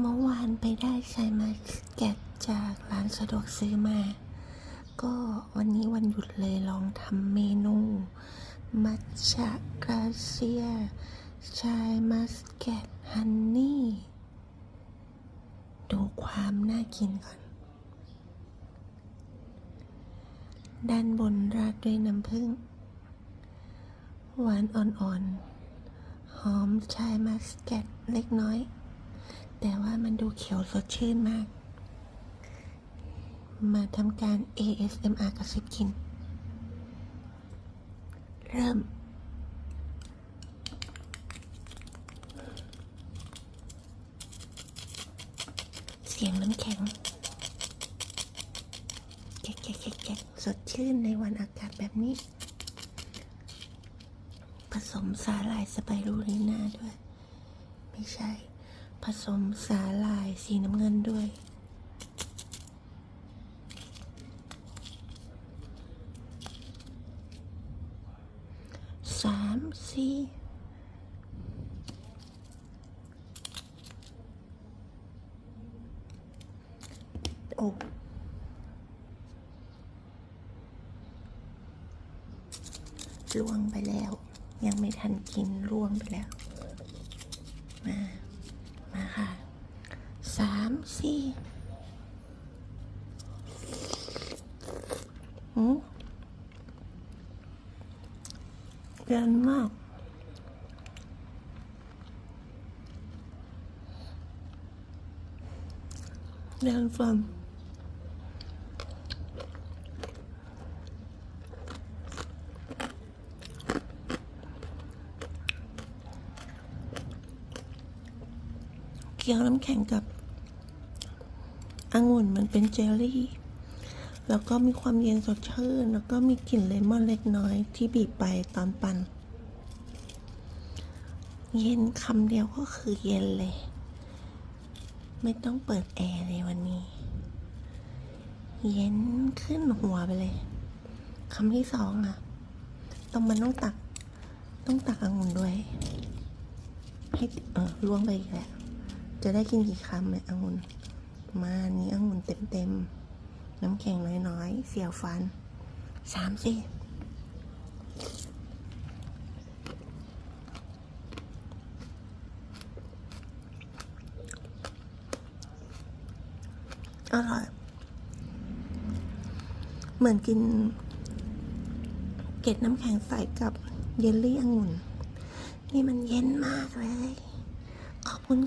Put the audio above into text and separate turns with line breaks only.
เมื่อวานไปได้ใช้มาแกะจากร้านสะดวกซื้อมา ก็วันนี้วันหยุดเลยลองทำเมนู มัทฉะกราเซียชายมัสแกตฮันนี่ ดูความน่ากินก่อน ด้านบนราดด้วยน้ำผึ้ง หวานอ่อนๆ หอมชายมัสแกตเล็กน้อย แต่ว่ามันดูเขียวสดชื่นมาก มาทำการ ASMR กับซิปกิน เริ่มเสียงน้ำแข็งแกะแกะแกะแกสดชื่นในวันอากาศแบบนี้ ผสมสาหร่ายสไปรูลีน่าด้วย ไม่ใช่ ผสมสาหร่ายสีน้ำเงินด้วย สามสี่อ้ล่วงไปแล้ว ยังไม่ทันกินล่วงไปแล้ว มา สามสี่หืมเย็นมากเย็นฟังเคี้ยวน้ำแข็งกับ องุ่นมันเป็นเจลลี่ แล้วก็มีความเย็นสดชื่น แล้วก็มีกลิ่นเลมอนเล็กน้อยที่บีบไปตอนปั่น เย็นคำเดียวก็คือเย็นเลย ไม่ต้องเปิดแอร์เลยวันนี้ เย็นขึ้นหัวไปเลยคำที่สองอะต้องมันต้องตัก ต้องตักองุ่นด้วย ให้เออล่วงไปอีกแล้วจะได้กินกี่คำเนี่ยองุ่น มา นี้องุ่นเต็มๆ น้ำแข็งน้อยๆ เสียวฟันสามสิอร่อย เหมือนกิน เกล็ดน้ำแข็งใสกับเยลลี่องุ่น นี่มันเย็นมากเลย ขอบคุณค่ะ